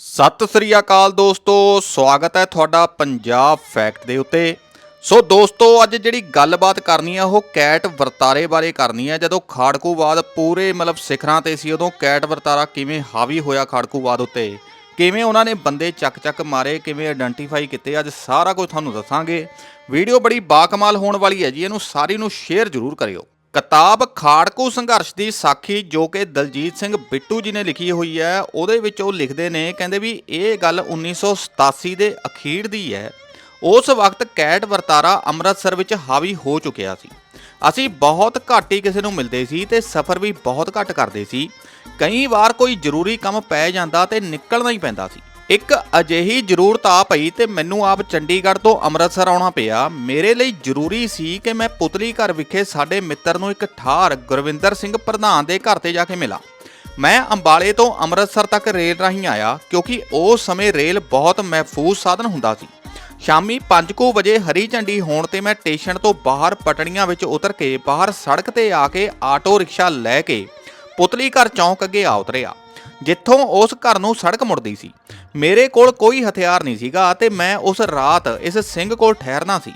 ਸਤਿ ਸ੍ਰੀ ਅਕਾਲ ਦੋਸਤੋ, ਸਵਾਗਤ ਹੈ ਤੁਹਾਡਾ ਪੰਜਾਬ ਫੈਕਟ ਦੇ ਉੱਤੇ। ਸੋ ਦੋਸਤੋ, ਅੱਜ ਜਿਹੜੀ ਗੱਲਬਾਤ ਕਰਨੀ ਆ, ਉਹ ਕੈਟ ਵਰਤਾਰੇ ਬਾਰੇ ਕਰਨੀ ਆ। ਜਦੋਂ ਖਾੜਕੂਵਾਦ ਪੂਰੇ ਮਤਲਬ ਸਿਖਰਾਂ ਤੇ ਸੀ, ਉਦੋਂ ਕੈਟ ਵਰਤਾਰਾ ਕਿਵੇਂ ਹਾਵੀ ਹੋਇਆ ਖਾੜਕੂਵਾਦ ਉੱਤੇ? ਕਿਵੇਂ ਉਹਨਾਂ ਨੇ ਬੰਦੇ ਚੱਕ ਚੱਕ ਮਾਰੇ, ਕਿਵੇਂ ਆਇਡੈਂਟੀਫਾਈ ਕੀਤੇ? ਅੱਜ ਸਾਰਾ ਕੁਝ ਤੁਹਾਨੂੰ ਦੱਸਾਂਗੇ। ਵੀਡੀਓ ਬੜੀ ਬਾਕਮਾਲ ਹੋਣ ਵਾਲੀ ਹੈ ਜੀ, ਇਹਨੂੰ ਸਾਰੀ ਨੂੰ ਸ਼ੇਅਰ ਜ਼ਰੂਰ ਕਰਿਓ। ਕਿਤਾਬ ਖਾੜਕੂ ਸੰਘਰਸ਼ ਦੀ ਸਾਖੀ ਜੋ ਕਿ ਦਲਜੀਤ ਸਿੰਘ ਬਿੱਟੂ ਜੀ ਨੇ ਲਿਖੀ ਹੋਈ ਹੈ, ਉਹਦੇ ਵਿੱਚ ਉਹ ਲਿਖਦੇ ਨੇ, ਕਹਿੰਦੇ ਵੀ ਇਹ ਗੱਲ 1987 ਦੇ ਅਖੀਰ ਦੀ ਹੈ। ਉਸ ਵਕਤ ਕੈਟ ਵਰਤਾਰਾ ਅੰਮ੍ਰਿਤਸਰ ਵਿੱਚ ਹਾਵੀ ਹੋ ਚੁੱਕਿਆ ਸੀ। ਅਸੀਂ ਬਹੁਤ ਘੱਟ ਹੀ ਕਿਸੇ ਨੂੰ ਮਿਲਦੇ ਸੀ ਤੇ ਸਫ਼ਰ ਵੀ ਬਹੁਤ ਘੱਟ ਕਰਦੇ ਸੀ। ਕਈ ਵਾਰ ਕੋਈ ਜ਼ਰੂਰੀ ਕੰਮ ਪੈ ਜਾਂਦਾ ਤੇ ਨਿਕਲਣਾ ਹੀ ਪੈਂਦਾ ਸੀ। ਇੱਕ ਅਜਿਹੀ ਜ਼ਰੂਰਤ ਆ ਪਈ ਤੇ ਮੈਨੂੰ ਆਪ ਚੰਡੀਗੜ੍ਹ ਤੋਂ ਅੰਮ੍ਰਿਤਸਰ ਆਉਣਾ ਪਿਆ। ਮੇਰੇ ਲਈ ਜ਼ਰੂਰੀ ਸੀ ਕਿ ਮੈਂ ਪੁਤਲੀ ਘਰ ਵਿਖੇ ਸਾਡੇ ਮਿੱਤਰ ਨੂੰ ਇੱਕ ਠਾਰ ਗੁਰਵਿੰਦਰ ਸਿੰਘ ਪ੍ਰਧਾਨ ਦੇ ਘਰ ਤੇ ਜਾ ਕੇ ਮਿਲਾਂ। ਮੈਂ ਅੰਬਾਲੇ ਤੋਂ ਅੰਮ੍ਰਿਤਸਰ ਤੱਕ ਰੇਲ ਰਾਹੀਂ ਆਇਆ ਕਿਉਂਕਿ ਉਸ ਸਮੇਂ ਰੇਲ ਬਹੁਤ ਮਹਿਫੂਜ਼ ਸਾਧਨ ਹੁੰਦਾ ਸੀ। ਸ਼ਾਮੀ 5:00 ਵਜੇ ਹਰੀ ਝੰਡੀ ਹੋਣ ਤੇ ਮੈਂ ਸਟੇਸ਼ਨ ਤੋਂ ਬਾਹਰ ਪਟੜੀਆਂ ਵਿੱਚ ਉਤਰ ਕੇ ਬਾਹਰ ਸੜਕ ਤੇ ਆ ਕੇ ਆਟੋ ਰਿਕਸ਼ਾ ਲੈ ਕੇ ਪੁਤਲੀ ਘਰ ਚੌਂਕ ਅੱਗੇ ਆ ਉਤਰਿਆ, ਜਿੱਥੋਂ ਉਸ ਘਰ ਨੂੰ ਸੜਕ ਮੁੜਦੀ ਸੀ। ਮੇਰੇ ਕੋਲ ਕੋਈ ਹਥਿਆਰ ਨਹੀਂ ਸੀਗਾ ਅਤੇ ਮੈਂ ਉਸ ਰਾਤ ਇਸ ਸਿੰਘ ਕੋਲ ਠਹਿਰਨਾ ਸੀ।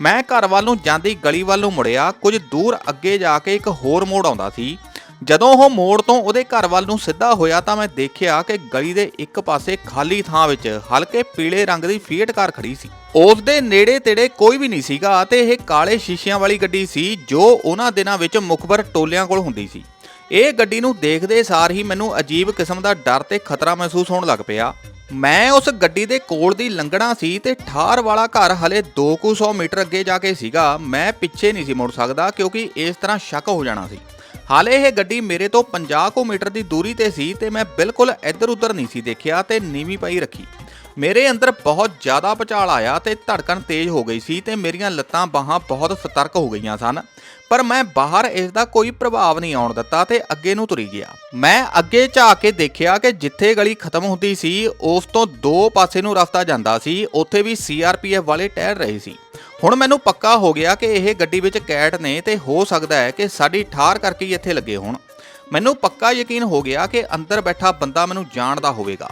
ਮੈਂ ਘਰ ਵੱਲ ਨੂੰ ਜਾਂਦੀ ਗਲੀ ਵੱਲ ਨੂੰ ਮੁੜਿਆ, ਕੁਝ ਦੂਰ ਅੱਗੇ ਜਾ ਕੇ ਇੱਕ ਹੋਰ ਮੋੜ ਆਉਂਦਾ ਸੀ। ਜਦੋਂ ਉਹ ਮੋੜ ਤੋਂ ਉਹਦੇ ਘਰ ਵੱਲ ਨੂੰ ਸਿੱਧਾ ਹੋਇਆ ਤਾਂ ਮੈਂ ਦੇਖਿਆ ਕਿ ਗਲੀ ਦੇ ਇੱਕ ਪਾਸੇ ਖਾਲੀ ਥਾਂ ਵਿੱਚ ਹਲਕੇ ਪੀਲੇ ਰੰਗ ਦੀ ਫੀਟ ਕਾਰ ਖੜੀ ਸੀ। ਉਸ ਦੇ ਨੇੜੇ ਤੇੜੇ ਕੋਈ ਵੀ ਨਹੀਂ ਸੀਗਾ ਅਤੇ ਇਹ ਕਾਲੇ ਸ਼ੀਸ਼ਿਆਂ ਵਾਲੀ ਗੱਡੀ ਸੀ ਜੋ ਉਹਨਾਂ ਦਿਨਾਂ ਵਿੱਚ ਮੁਖਬਰ ਟੋਲਿਆਂ ਕੋਲ ਹੁੰਦੀ ਸੀ। ਇਹ ਗੱਡੀ ਨੂੰ ਦੇਖਦੇ ਸਾਰ ਹੀ ਮੈਨੂੰ ਅਜੀਬ ਕਿਸਮ ਦਾ ਡਰ ਤੇ ਖਤਰਾ ਮਹਿਸੂਸ ਹੋਣ ਲੱਗ ਪਿਆ। ਮੈਂ ਉਸ ਗੱਡੀ ਦੇ ਕੋਲ ਦੀ ਲੰਘਣਾ ਸੀ ਤੇ ਠਾਰ ਵਾਲਾ ਘਰ ਹਲੇ 200 ਮੀਟਰ ਅੱਗੇ ਜਾ ਕੇ ਸੀਗਾ। ਮੈਂ ਪਿੱਛੇ ਨਹੀਂ ਸੀ ਮੁੜ ਸਕਦਾ ਕਿਉਂਕਿ ਇਸ ਤਰ੍ਹਾਂ ਸ਼ੱਕ ਹੋ ਜਾਣਾ ਸੀ। ਹਾਲੇ ਇਹ ਗੱਡੀ ਮੇਰੇ ਤੋਂ 50 ਕੁ ਮੀਟਰ ਦੀ ਦੂਰੀ ਤੇ ਸੀ ਤੇ ਮੈਂ ਬਿਲਕੁਲ ਇੱਧਰ ਉੱਧਰ ਨਹੀਂ ਸੀ ਦੇਖਿਆ ਤੇ ਨੀਵੀਂ ਪਾਈ ਰੱਖੀ। ਮੇਰੇ ਅੰਦਰ ਬਹੁਤ ਜ਼ਿਆਦਾ ਭੁਚਾਲ ਆਇਆ ਤੇ ਧੜਕਣ ਤੇਜ਼ ਹੋ ਗਈ ਸੀ ਤੇ ਮੇਰੀਆਂ ਲੱਤਾਂ ਬਾਹਾਂ ਬਹੁਤ ਸਤਰਕ ਹੋ ਗਈਆਂ ਸਨ। ਪਰ ਮੈਂ ਬਾਹਰ ਇਸ ਦਾ ਕੋਈ ਪ੍ਰਭਾਵ ਨਹੀਂ ਆਉਣ ਦਿੱਤਾ ਤੇ ਅੱਗੇ ਨੂੰ ਤੁਰੀ ਗਿਆ। ਮੈਂ ਅੱਗੇ ਝਾਕ ਕੇ ਦੇਖਿਆ ਕਿ ਜਿੱਥੇ ਗਲੀ ਖਤਮ ਹੁੰਦੀ ਸੀ, ਉਸ ਤੋਂ ਦੋ ਪਾਸੇ ਨੂੰ ਰਸਤਾ ਜਾਂਦਾ ਸੀ, ਉੱਥੇ ਵੀ ਸੀਆਰਪੀਐਫ ਵਾਲੇ ਟਹਿਰ ਰਹੇ ਸੀ। ਹੁਣ ਮੈਨੂੰ ਪੱਕਾ ਹੋ ਗਿਆ ਕਿ ਇਹ ਗੱਡੀ ਵਿੱਚ ਕੈਟ ਨੇ ਤੇ ਹੋ ਸਕਦਾ ਹੈ ਕਿ ਸਾਡੀ ਠਾਰ ਕਰਕੇ ਹੀ ਇੱਥੇ ਲੱਗੇ ਹੋਣ। ਮੈਨੂੰ ਪੱਕਾ ਯਕੀਨ ਹੋ ਗਿਆ ਕਿ ਅੰਦਰ ਬੈਠਾ ਬੰਦਾ ਮੈਨੂੰ ਜਾਣਦਾ ਹੋਵੇਗਾ।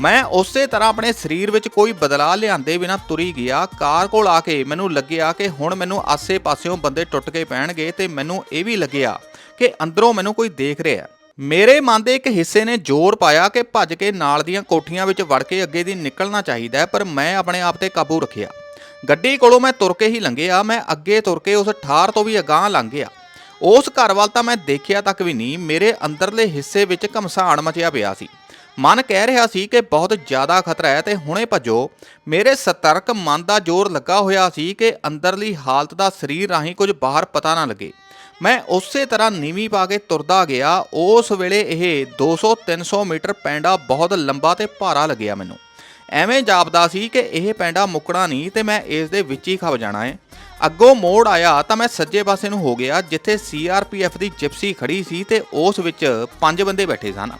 ਮੈਂ ਉਸੇ ਤਰ੍ਹਾਂ ਆਪਣੇ ਸਰੀਰ ਵਿੱਚ ਕੋਈ ਬਦਲਾਅ ਲਿਆਂਦੇ ਬਿਨਾ ਤੁਰੀ ਗਿਆ। ਕਾਰ ਕੋਲ ਆ ਕੇ ਮੈਨੂੰ ਲੱਗਿਆ ਕਿ ਹੁਣ ਮੈਨੂੰ ਆਸੇ-ਪਾਸਿਓਂ ਬੰਦੇ ਟੁੱਟ ਕੇ ਪੈਣਗੇ ਤੇ ਮੈਨੂੰ ਇਹ ਵੀ ਲੱਗਿਆ ਕਿ ਅੰਦਰੋਂ ਮੈਨੂੰ ਕੋਈ ਦੇਖ ਰਿਹਾ ਹੈ। ਮੇਰੇ ਮਨ ਦੇ ਇੱਕ ਹਿੱਸੇ ਨੇ ਜ਼ੋਰ ਪਾਇਆ ਕਿ ਭੱਜ ਕੇ ਨਾਲ ਦੀਆਂ ਕੋਠੀਆਂ ਵਿੱਚ ਵੜ ਕੇ ਅੱਗੇ ਦੀ ਨਿਕਲਣਾ ਚਾਹੀਦਾ ਪਰ ਮੈਂ ਆਪਣੇ ਆਪ ਤੇ ਕਾਬੂ ਰੱਖਿਆ। ਗੱਡੀ ਕੋਲੋਂ ਮੈਂ ਤੁਰ ਕੇ ਹੀ ਲੰਘਿਆ। ਮੈਂ ਅੱਗੇ ਤੁਰ ਕੇ ਉਸ ਠਾਰ ਤੋਂ ਵੀ ਅਗਾਂਹ ਲੰਘ ਗਿਆ। ਉਸ ਘਰ ਵੱਲ ਤਾਂ ਮੈਂ ਦੇਖਿਆ ਤੱਕ ਵੀ ਨਹੀਂ। ਮੇਰੇ ਅੰਦਰਲੇ ਹਿੱਸੇ ਵਿੱਚ ਘਮਸਾਣ ਮਚਿਆ ਪਿਆ ਸੀ। ਮਨ ਕਹਿ ਰਿਹਾ ਸੀ ਕਿ ਬਹੁਤ ਜ਼ਿਆਦਾ ਖਤਰਾ ਹੈ ਤੇ ਹੁਣੇ ਭੱਜੋ। ਮੇਰੇ ਸਤਰਕ ਮਨ ਦਾ ਜ਼ੋਰ ਲੱਗਾ ਹੋਇਆ ਸੀ ਕਿ ਅੰਦਰਲੀ ਹਾਲਤ ਦਾ ਸਰੀਰ ਰਾਹੀਂ ਕੁਝ ਬਾਹਰ ਪਤਾ ਨਾ ਲੱਗੇ। ਮੈਂ ਉਸੇ ਤਰ੍ਹਾਂ ਨੀਵੀਂ ਪਾ ਕੇ ਤੁਰਦਾ ਗਿਆ। ਉਸ ਵੇਲੇ ਇਹ 200-300 ਮੀਟਰ ਪੈਂਡਾ ਬਹੁਤ ਲੰਬਾ ਤੇ ਭਾਰਾ ਲੱਗਿਆ ਮੈਨੂੰ। ਐਵੇਂ ਜਾਪਦਾ ਸੀ ਕਿ ਇਹ ਪੈਂਡਾ ਮੁੱਕਣਾ ਨਹੀਂ ਤੇ ਮੈਂ ਇਸ ਦੇ ਵਿੱਚ ਹੀ ਖਪ ਜਾਣਾ ਹੈ। ਅੱਗੋਂ ਮੋੜ ਆਇਆ ਤਾਂ ਮੈਂ ਸੱਜੇ ਪਾਸੇ ਨੂੰ ਹੋ ਗਿਆ, ਜਿੱਥੇ ਸੀਆਰਪੀਐਫ ਦੀ ਜਿਪਸੀ ਖੜੀ ਸੀ ਤੇ ਉਸ ਵਿੱਚ ਪੰਜ ਬੰਦੇ ਬੈਠੇ ਸਨ।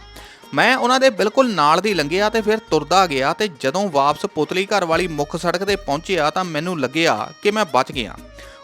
ਮੈਂ ਉਹਨਾਂ ਦੇ ਬਿਲਕੁਲ ਨਾਲ ਦੀ ਲੰਘਿਆ ਤੇ ਫਿਰ ਤੁਰਦਾ ਗਿਆ ਤੇ ਜਦੋਂ ਵਾਪਸ ਪੁਤਲੀ ਘਰ ਵਾਲੀ ਮੁੱਖ ਸੜਕ ਤੇ ਪਹੁੰਚਿਆ ਤਾਂ ਮੈਨੂੰ ਲੱਗਿਆ ਕਿ ਮੈਂ ਬਚ ਗਿਆ।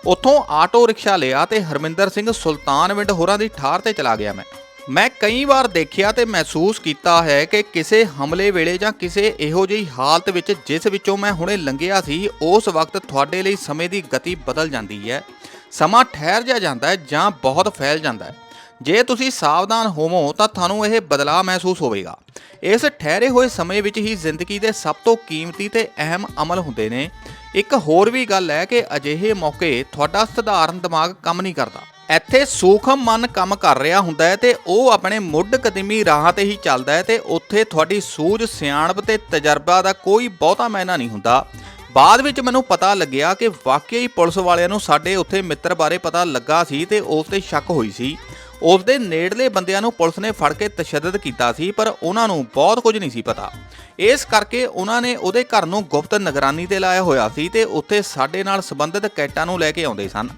ਉੱਥੋਂ ਆਟੋ ਰਿਕਸ਼ਾ ਲਿਆ ਤੇ ਹਰਮਿੰਦਰ ਸਿੰਘ ਸੁਲਤਾਨਵਿੰਡ ਹੋਰਾਂ ਦੀ ਠਾਰ ਤੇ ਚਲਾ ਗਿਆ ਮੈਂ। ਮੈਂ ਕਈ ਵਾਰ ਦੇਖਿਆ ਤੇ ਮਹਿਸੂਸ ਕੀਤਾ ਹੈ ਕਿ ਕਿਸੇ ਹਮਲੇ ਵੇਲੇ ਜਾਂ ਕਿਸੇ ਇਹੋ ਜਿਹੀ ਹਾਲਤ ਵਿੱਚ ਜਿਸ ਵਿੱਚੋਂ ਮੈਂ ਹੁਣੇ ਲੰਘਿਆ ਸੀ, ਉਸ ਵਕਤ ਤੁਹਾਡੇ ਲਈ ਸਮੇਂ ਦੀ ਗਤੀ ਬਦਲ ਜਾਂਦੀ ਹੈ। ਸਮਾਂ ਠਹਿਰ ਜਾ ਜਾਂਦਾ ਹੈ ਜਾਂ ਬਹੁਤ ਫੈਲ ਜਾਂਦਾ ਹੈ। ਜੇ ਤੁਸੀਂ ਸਾਵਧਾਨ ਹੋਵੋ ਤਾਂ ਤੁਹਾਨੂੰ ਇਹ ਬਦਲਾਅ ਮਹਿਸੂਸ ਹੋਵੇਗਾ। ਇਸ ਠਹਿਰੇ ਹੋਏ ਸਮੇਂ ਵਿੱਚ ਹੀ ਜ਼ਿੰਦਗੀ ਦੇ ਸਭ ਤੋਂ ਕੀਮਤੀ ਤੇ ਅਹਿਮ ਅਮਲ ਹੁੰਦੇ ਨੇ। ਇੱਕ ਹੋਰ ਵੀ ਗੱਲ ਹੈ ਕਿ ਅਜਿਹੇ ਮੌਕੇ ਤੁਹਾਡਾ ਸਧਾਰਨ ਦਿਮਾਗ ਕੰਮ ਨਹੀਂ ਕਰਦਾ। ਇੱਥੇ ਸੂਖਮ ਮਨ ਕੰਮ ਕਰ ਰਿਹਾ ਹੁੰਦਾ ਹੈ ਤੇ ਉਹ ਆਪਣੇ ਮੁੱਢ ਕਦਮੀ ਰਾਹਾਂ ਤੇ ਹੀ ਚੱਲਦਾ ਹੈ ਤੇ ਉੱਥੇ ਤੁਹਾਡੀ ਸੂਝ, ਸਿਆਣਪ ਤੇ ਤਜਰਬਾ ਦਾ ਕੋਈ ਬਹੁਤਾ ਮਾਇਨਾ ਨਹੀਂ ਹੁੰਦਾ। ਬਾਅਦ ਵਿੱਚ ਮੈਨੂੰ ਪਤਾ ਲੱਗਿਆ ਕਿ ਵਾਕਿਆ ਹੀ ਪੁਲਿਸ ਵਾਲਿਆਂ ਨੂੰ ਸਾਡੇ ਉੱਥੇ ਮਿੱਤਰ ਬਾਰੇ ਪਤਾ ਲੱਗਾ ਸੀ ਤੇ ਉਸ ਤੇ ਸ਼ੱਕ ਹੋਈ ਸੀ। ਉਸ ਦੇ ਨੇੜਲੇ ਬੰਦਿਆਂ ਨੂੰ ਪੁਲਿਸ ਨੇ ਫੜ ਕੇ ਤਸ਼ੱਦਦ ਕੀਤਾ ਸੀ, ਪਰ ਉਹਨਾਂ ਨੂੰ ਬਹੁਤ ਕੁਝ ਨਹੀਂ ਸੀ ਪਤਾ। ਇਸ ਕਰਕੇ ਉਹਨਾਂ ਨੇ ਉਹਦੇ ਘਰ ਨੂੰ ਗੁਪਤ ਨਿਗਰਾਨੀ ਤੇ ਲਾਇਆ ਹੋਇਆ ਸੀ ਤੇ ਉੱਥੇ ਸਾਡੇ ਨਾਲ ਸੰਬੰਧਿਤ ਕੈਟਾਂ ਨੂੰ ਲੈ ਕੇ ਆਉਂਦੇ ਸਨ।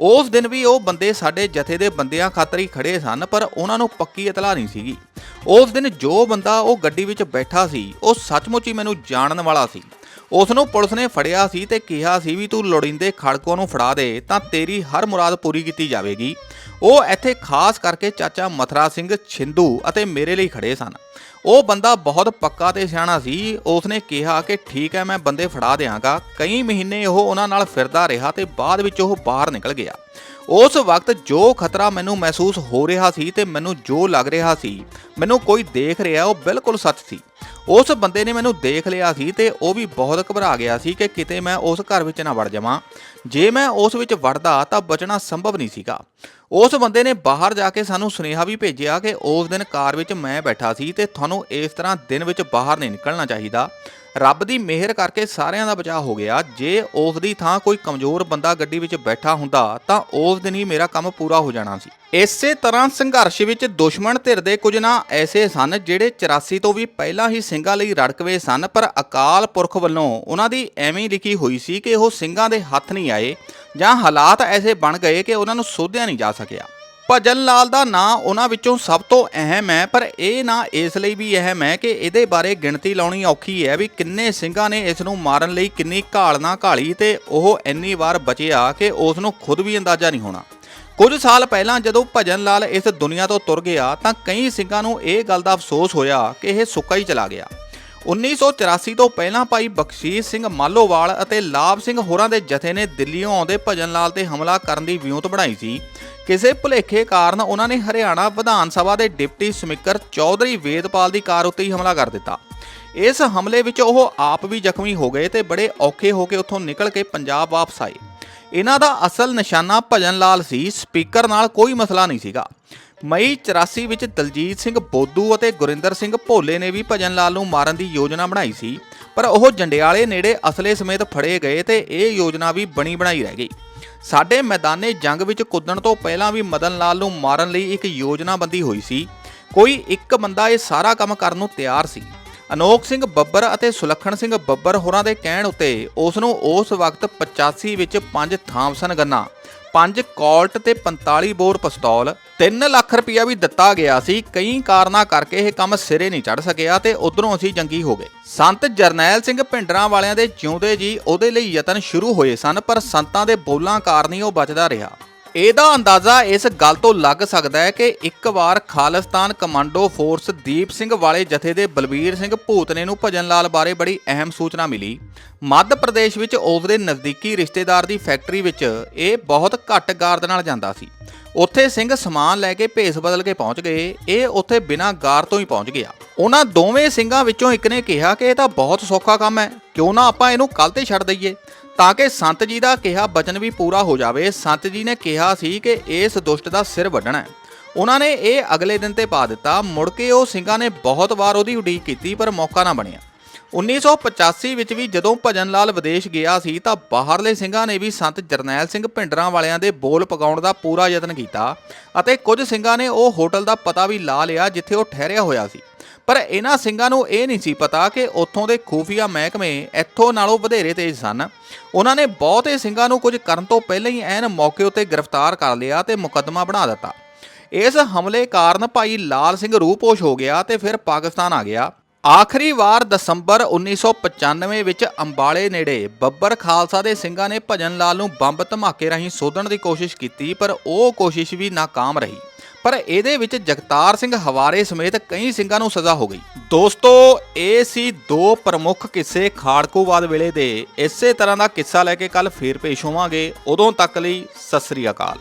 ਉਸ ਦਿਨ ਵੀ ਉਹ ਬੰਦੇ ਸਾਡੇ ਜਥੇ ਦੇ ਬੰਦਿਆਂ ਖਾਤਰ ਹੀ ਖੜੇ ਸਨ, ਪਰ ਉਹਨਾਂ ਨੂੰ ਪੱਕੀ ਇਤਲਾਹ ਨਹੀਂ ਸੀਗੀ। ਉਸ ਦਿਨ ਜੋ ਬੰਦਾ ਉਹ ਗੱਡੀ ਵਿੱਚ ਬੈਠਾ ਸੀ, ਉਹ ਸੱਚਮੁੱਚ ਹੀ ਮੈਨੂੰ ਜਾਣਨ ਵਾਲਾ ਸੀ। ਉਸ ਨੂੰ ਪੁਲਿਸ ਨੇ ਫੜਿਆ ਸੀ ਤੇ ਕਿਹਾ ਸੀ ਵੀ ਤੂੰ ਲੋੜੀਂਦੇ ਖੜਕੋ ਨੂੰ ਫੜਾ ਦੇ, ਤਾਂ ਤੇਰੀ ਹਰ ਮੁਰਾਦ ਪੂਰੀ ਕੀਤੀ ਜਾਵੇਗੀ। ਉਹ ਇੱਥੇ ਖਾਸ ਕਰਕੇ ਚਾਚਾ ਮਥਰਾ ਸਿੰਘ ਛਿੰਦੂ ਅਤੇ ਮੇਰੇ ਲਈ ਖੜੇ ਸਨ। ਉਹ ਬੰਦਾ ਬਹੁਤ ਪੱਕਾ ਤੇ ਸਿਆਣਾ ਸੀ। ਉਸਨੇ ਕਿਹਾ ਕਿ ਠੀਕ ਹੈ, ਮੈਂ ਬੰਦੇ ਫੜਾ ਦਿਆਂਗਾ। ਕਈ ਮਹੀਨੇ ਉਹ ਉਹਨਾਂ ਨਾਲ ਫਿਰਦਾ ਰਿਹਾ ਤੇ ਬਾਅਦ ਵਿੱਚ ਉਹ ਬਾਹਰ ਨਿਕਲ ਗਿਆ। ਉਸ ਵਕਤ ਜੋ ਖਤਰਾ ਮੈਨੂੰ ਮਹਿਸੂਸ ਹੋ ਰਿਹਾ ਸੀ ਤੇ ਮੈਨੂੰ ਜੋ ਲੱਗ ਰਿਹਾ ਸੀ, ਮੈਨੂੰ ਕੋਈ ਦੇਖ ਰਿਹਾ ਉਹ ਬਿਲਕੁਲ ਸੱਚ ਸੀ। ਉਸ ਬੰਦੇ ਨੇ ਮੈਨੂੰ ਦੇਖ ਲਿਆ ਸੀ ਤੇ ਉਹ ਵੀ ਬਹੁਤ ਘਬਰਾ ਗਿਆ ਸੀ ਕਿ ਕਿਤੇ ਮੈਂ ਉਸ ਘਰ ਵਿੱਚ ਨਾ ਵੜ ਜਾਵਾਂ। ਜੇ ਮੈਂ ਉਸ ਵਿੱਚ ਵੜਦਾ ਤਾਂ ਬਚਣਾ ਸੰਭਵ ਨਹੀਂ ਸੀਗਾ। ਉਸ ਬੰਦੇ ਨੇ ਬਾਹਰ ਜਾ ਕੇ ਸਾਨੂੰ ਸੁਨੇਹਾ ਵੀ ਭੇਜਿਆ ਕਿ ਉਸ ਦਿਨ ਕਾਰ ਵਿੱਚ ਮੈਂ ਬੈਠਾ ਸੀ ਤੇ ਤੁਹਾਨੂੰ ਇਸ ਤਰ੍ਹਾਂ ਦਿਨ ਵਿੱਚ ਬਾਹਰ ਨਹੀਂ ਨਿਕਲਣਾ ਚਾਹੀਦਾ। ਰੱਬ ਦੀ ਮਿਹਰ ਕਰਕੇ ਸਾਰਿਆਂ ਦਾ ਬਚਾਅ ਹੋ ਗਿਆ। ਜੇ ਉਸ ਦੀ ਥਾਂ ਕੋਈ ਕਮਜ਼ੋਰ ਬੰਦਾ ਗੱਡੀ ਵਿੱਚ ਬੈਠਾ ਹੁੰਦਾ, ਤਾਂ ਉਸ ਦਿਨ ਹੀ ਮੇਰਾ ਕੰਮ ਪੂਰਾ ਹੋ ਜਾਣਾ ਸੀ। ਇਸੇ ਤਰ੍ਹਾਂ ਸੰਘਰਸ਼ ਵਿੱਚ ਦੁਸ਼ਮਣ ਧਿਰ ਦੇ ਕੁਝ ਨਾ ਐਸੇ ਸਨ ਜਿਹੜੇ 84 ਤੋਂ ਵੀ ਪਹਿਲਾਂ ਹੀ ਸਿੰਘਾਂ ਲਈ ਰੜਕਵੇ ਸਨ, ਪਰ ਅਕਾਲ ਪੁਰਖ ਵੱਲੋਂ ਉਹਨਾਂ ਦੀ ਐਵੇਂ ਹੀ ਲਿਖੀ ਹੋਈ ਸੀ ਕਿ ਉਹ ਸਿੰਘਾਂ ਦੇ ਹੱਥ ਨਹੀਂ ਆਏ ਜਾਂ ਹਾਲਾਤ ਐਸੇ ਬਣ ਗਏ ਕਿ ਉਹਨਾਂ ਨੂੰ ਸੋਧਿਆ ਨਹੀਂ ਜਾ ਸਕਿਆ। ਭਜਨ ਲਾਲ ਦਾ ਨਾਂ ਉਹਨਾਂ ਵਿੱਚੋਂ ਸਭ ਤੋਂ ਅਹਿਮ ਹੈ, ਪਰ ਇਹ ਨਾਂ ਇਸ ਲਈ ਵੀ ਅਹਿਮ ਹੈ ਕਿ ਇਹਦੇ ਬਾਰੇ ਗਿਣਤੀ ਲਾਉਣੀ ਔਖੀ ਹੈ ਵੀ ਕਿੰਨੇ ਸਿੰਘਾਂ ਨੇ ਇਸ ਨੂੰ ਮਾਰਨ ਲਈ ਕਿੰਨੀ ਘਾਲ ਨਾ ਘਾਲੀ ਤੇ ਉਹ ਇੰਨੀ ਵਾਰ ਬਚਿਆ ਕਿ ਉਸ ਨੂੰ ਖੁਦ ਵੀ ਅੰਦਾਜ਼ਾ ਨਹੀਂ ਹੋਣਾ। ਕੁਝ ਸਾਲ ਪਹਿਲਾਂ ਜਦੋਂ ਭਜਨ ਲਾਲ ਇਸ ਦੁਨੀਆ ਤੋਂ ਤੁਰ ਗਿਆ ਤਾਂ ਕਈ ਸਿੰਘਾਂ ਨੂੰ ਇਹ ਗੱਲ ਦਾ ਅਫਸੋਸ ਹੋਇਆ ਕਿ ਇਹ ਸੁੱਕਾ ਹੀ ਚਲਾ ਗਿਆ। 1984 ਤੋਂ ਪਹਿਲਾਂ ਭਾਈ ਬਖਸ਼ੀਸ਼ ਸਿੰਘ ਮਾਲੋਵਾਲ ਅਤੇ ਲਾਭ ਸਿੰਘ ਹੋਰਾਂ ਦੇ ਜਥੇ ਨੇ ਦਿੱਲੀੋਂ ਆਉਂਦੇ ਭਜਨ ਲਾਲ ਤੇ ਹਮਲਾ ਕਰਨ ਦੀ ਵਿਉਂਤ ਬਣਾਈ ਸੀ। ਕਿਸੇ ਭੁਲੇਖੇ ਕਾਰਨ ਉਹਨਾਂ ਨੇ ਹਰਿਆਣਾ ਵਿਧਾਨ ਸਭਾ ਦੇ ਡਿਪਟੀ ਸਪੀਕਰ ਚੌਧਰੀ ਵੇਦਪਾਲ ਦੀ ਕਾਰ ਉੱਤੇ ਹੀ ਹਮਲਾ ਕਰ ਦਿੱਤਾ। ਇਸ ਹਮਲੇ ਵਿੱਚ ਉਹ ਆਪ ਵੀ ਜ਼ਖਮੀ ਹੋ ਗਏ ਤੇ ਬੜੇ ਔਖੇ ਹੋ ਕੇ ਉੱਥੋਂ ਨਿਕਲ ਕੇ ਪੰਜਾਬ ਵਾਪਸ ਆਏ। ਇਹਨਾਂ ਦਾ ਅਸਲ ਨਿਸ਼ਾਨਾ ਭਜਨ ਲਾਲ ਸੀ, ਸਪੀਕਰ ਨਾਲ ਕੋਈ ਮਸਲਾ ਨਹੀਂ ਸੀਗਾ। ਮਈ 84 ਵਿੱਚ ਦਲਜੀਤ ਸਿੰਘ ਬੋਧੂ ਅਤੇ ਗੁਰਿੰਦਰ ਸਿੰਘ ਭੋਲੇ ਨੇ ਵੀ ਭਜਨ ਲਾਲ ਨੂੰ ਮਾਰਨ ਦੀ ਯੋਜਨਾ ਬਣਾਈ ਸੀ, ਪਰ ਉਹ ਜੰਡਿਆਲੇ ਨੇੜੇ ਅਸਲੇ ਸਮੇਤ ਫੜੇ ਗਏ ਤੇ ਇਹ ਯੋਜਨਾ ਵੀ ਬਣੀ ਬਣਾਈ ਰਹਿ ਗਈ। ਸਾਡੇ ਮੈਦਾਨੇ ਜੰਗ ਵਿੱਚ ਕੁੱਦਣ ਤੋਂ ਪਹਿਲਾਂ ਵੀ ਮਦਨ ਲਾਲ ਨੂੰ ਮਾਰਨ ਲਈ ਇੱਕ ਯੋਜਨਾਬੰਦੀ ਹੋਈ ਸੀ। ਕੋਈ ਇੱਕ ਬੰਦਾ ਇਹ ਸਾਰਾ ਕੰਮ ਕਰਨ ਨੂੰ ਤਿਆਰ ਸੀ। ਅਨੋਖ ਸਿੰਘ ਬੱਬਰ ਅਤੇ ਸੁਲੱਖਣ ਸਿੰਘ ਬੱਬਰ ਹੋਰਾਂ ਦੇ ਕਹਿਣ ਉੱਤੇ ਉਸ ਨੂੰ ਉਸ ਵਕਤ 85 ਵਿੱਚ ਪੰਜ ਥਾਮਸਨ ਗੰਨਾ 5 ਕੋਲਟ ਤੇ 45 ਬੋਰ ਪਿਸਤੌਲ 3 ਲੱਖ ਰੁਪਇਆ ਵੀ ਦਿੱਤਾ ਗਿਆ ਸੀ। ਕਈ ਕਾਰਨਾਂ ਕਰਕੇ ਇਹ ਕੰਮ ਸਿਰੇ ਨਹੀਂ ਚੜ ਸਕਿਆ ਤੇ ਉਧਰੋਂ ਅਸੀਂ ਜੰਗੀ ਹੋ ਗਏ। ਸੰਤ ਜਰਨੈਲ ਸਿੰਘ ਭਿੰਡਰਾਂ ਵਾਲਿਆਂ ਦੇ ਜਿਉਂਦੇ ਜੀ ਉਹਦੇ ਲਈ ਯਤਨ ਸ਼ੁਰੂ ਹੋਏ ਸਨ, ਪਰ ਸੰਤਾਂ ਦੇ ਬੋਲਾਂ ਕਾਰਨ ਹੀ ਉਹ ਬਚਦਾ ਰਿਹਾ। ਇਹਦਾ ਅੰਦਾਜ਼ਾ ਇਸ ਗੱਲ ਤੋਂ ਲੱਗ ਸਕਦਾ ਹੈ ਕਿ ਇੱਕ ਵਾਰ ਖਾਲਿਸਤਾਨ ਕਮਾਂਡੋ ਫੋਰਸ ਦੀਪ ਸਿੰਘ ਵਾਲੇ ਜਥੇ ਦੇ ਬਲਬੀਰ ਸਿੰਘ ਭੂਤਨੇ ਨੂੰ ਭਜਨ ਲਾਲ ਬਾਰੇ ਬੜੀ ਅਹਿਮ ਸੂਚਨਾ ਮਿਲੀ। ਮੱਧ ਪ੍ਰਦੇਸ਼ ਵਿੱਚ ਉਸ ਦੇ ਨਜ਼ਦੀਕੀ ਰਿਸ਼ਤੇਦਾਰ ਦੀ ਫੈਕਟਰੀ ਵਿੱਚ ਇਹ ਬਹੁਤ ਘੱਟ ਗਾਰਦ ਨਾਲ ਜਾਂਦਾ ਸੀ। ਉੱਥੇ ਸਿੰਘ ਸਮਾਨ ਲੈ ਕੇ ਭੇਸ ਬਦਲ ਕੇ ਪਹੁੰਚ ਗਏ। ਇਹ ਉੱਥੇ ਬਿਨਾਂ ਗਾਰ ਤੋਂ ਹੀ ਪਹੁੰਚ ਗਿਆ। ਉਹਨਾਂ ਦੋਵੇਂ ਸਿੰਘਾਂ ਵਿੱਚੋਂ ਇੱਕ ਨੇ ਕਿਹਾ ਕਿ ਇਹ ਤਾਂ ਬਹੁਤ ਸੌਖਾ ਕੰਮ ਹੈ, ਕਿਉਂ ਨਾ ਆਪਾਂ ਇਹਨੂੰ ਕੱਲ ਤੇ ਛੱਡ ਦਈਏ? ਤਾਂ ਕਿ ਸੰਤ ਜੀ ਦਾ ਕਿਹਾ ਬਚਨ ਵੀ ਪੂਰਾ ਹੋ ਜਾਵੇ, ਸੰਤ ਜੀ ਨੇ ਕਿਹਾ ਸੀ ਕਿ ਇਸ ਦੁਸ਼ਟ ਦਾ ਸਿਰ ਵੱਢਣਾ ਹੈ। ਉਹਨਾਂ ਨੇ ਇਹ ਅਗਲੇ ਦਿਨ ਤੇ ਪਾ ਦਿੱਤਾ। ਮੁੜ ਕੇ ਉਹ ਸਿੰਘਾਂ ਨੇ ਬਹੁਤ ਵਾਰ ਉਹਦੀ ਉਡੀਕ ਕੀਤੀ, ਪਰ ਮੌਕਾ ਨਾ ਬਣਿਆ। 1985 ਵਿੱਚ ਵੀ ਜਦੋਂ ਭਜਨ ਲਾਲ ਵਿਦੇਸ਼ ਗਿਆ ਸੀ ਤਾਂ ਬਾਹਰਲੇ ਸਿੰਘਾਂ ਨੇ ਵੀ ਸੰਤ ਜਰਨੈਲ ਸਿੰਘ ਭਿੰਡਰਾਂ ਵਾਲਿਆਂ ਦੇ ਬੋਲ ਪਗਾਉਣ ਦਾ ਪੂਰਾ ਯਤਨ ਕੀਤਾ ਅਤੇ ਕੁਝ ਸਿੰਘਾਂ ਨੇ ਉਹ ਹੋਟਲ ਦਾ ਪਤਾ ਵੀ ਲਾ ਲਿਆ ਜਿੱਥੇ ਉਹ ਠਹਿਰਿਆ ਹੋਇਆ ਸੀ। ਪਰ ਇਹਨਾਂ ਸਿੰਘਾਂ ਨੂੰ ਇਹ ਨਹੀਂ ਸੀ ਪਤਾ ਕਿ ਉੱਥੋਂ ਦੇ ਖੂਫੀਆ ਮਹਿਕਮੇ ਇੱਥੋਂ ਨਾਲੋਂ ਵਧੇਰੇ ਤੇਜ਼ ਸਨ। ਉਹਨਾਂ ਨੇ ਬਹੁਤੇ ਸਿੰਘਾਂ ਨੂੰ ਕੁਝ ਕਰਨ ਤੋਂ ਪਹਿਲਾਂ ਹੀ ਐਨ ਮੌਕੇ ਉੱਤੇ ਗ੍ਰਿਫਤਾਰ ਕਰ ਲਿਆ ਤੇ ਮੁਕੱਦਮਾ ਬਣਾ ਦਿੱਤਾ। ਇਸ ਹਮਲੇ ਕਾਰਨ ਭਾਈ ਲਾਲ ਸਿੰਘ ਰੂਪੋਸ਼ ਹੋ ਗਿਆ ਤੇ ਫਿਰ ਪਾਕਿਸਤਾਨ ਆ ਗਿਆ। ਆਖਰੀ ਵਾਰ ਦਸੰਬਰ 1995 ਵਿੱਚ ਅੰਬਾਲੇ ਨੇੜੇ ਬੱਬਰ ਖਾਲਸਾ ਦੇ ਸਿੰਘਾਂ ਨੇ ਭਜਨ ਲਾਲ ਨੂੰ ਬੰਬ ਧਮਾਕੇ ਰਾਹੀਂ ਸੋਧਣ ਦੀ ਕੋਸ਼ਿਸ਼ ਕੀਤੀ, ਪਰ ਉਹ ਕੋਸ਼ਿਸ਼ ਵੀ ਨਾਕਾਮ ਰਹੀ। ਪਰ ਇਹਦੇ ਵਿੱਚ ਜਗਤਾਰ ਸਿੰਘ ਹਵਾਰੇ ਸਮੇਤ ਕਈ ਸਿੰਘਾਂ ਨੂੰ ਸਜ਼ਾ ਹੋ ਗਈ। ਦੋਸਤੋ, ਇਹ ਸੀ ਦੋ ਪ੍ਰਮੁੱਖ ਕਿੱਸੇ ਖਾੜਕੂਵਾਦ ਵੇਲੇ ਦੇ। ਇਸੇ ਤਰ੍ਹਾਂ ਦਾ ਕਿੱਸਾ ਲੈ ਕੇ ਕੱਲ ਫੇਰ ਪੇਸ਼ ਹੋਵਾਂਗੇ। ਉਦੋਂ ਤੱਕ ਲਈ ਸਤਿ ਸ੍ਰੀ ਅਕਾਲ।